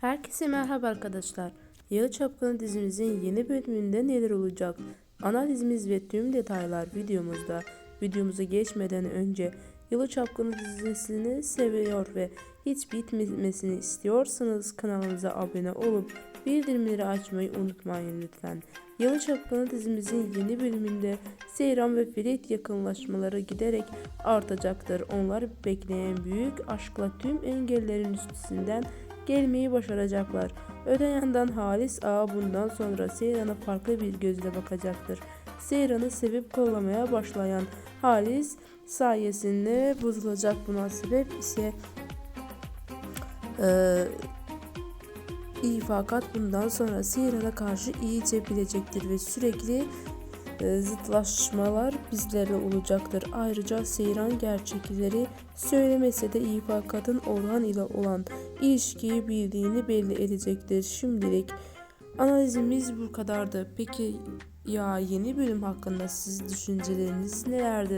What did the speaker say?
Herkese merhaba arkadaşlar. Yalı Çapkını dizimizin yeni bölümünde neler olacak? Analizimiz ve tüm detaylar videomuzda. Videomuza geçmeden önce Yalı Çapkını dizisini seviyor ve hiç bitmemesini istiyorsanız kanalımıza abone olup bildirimleri açmayı unutmayın lütfen. Yalı Çapkını dizimizin yeni bölümünde Seyran ve Ferit yakınlaşmaları giderek artacaktır. Onlar bekleyen büyük aşkla tüm engellerin üstesinden gelmeyi başaracaklar. Öte yandan Halis Ağa bundan sonra Seyran'a farklı bir gözle bakacaktır. Seyran'ı sevip kollamaya başlayan Halis sayesinde bozulacak buna sebep ise eee iyi fakat bundan sonra Seyran'a karşı iyice bilecektir ve sürekli e, zıtlaşmalar bizlerle olacaktır. Ayrıca Seyran gerçekleri söylemese de iyi fakatın Orhan ile olan ilişkiyi bildiğini belli edecektir. Şimdilik analizimiz bu kadardı. Peki ya yeni bölüm hakkında siz düşünceleriniz nelerdir?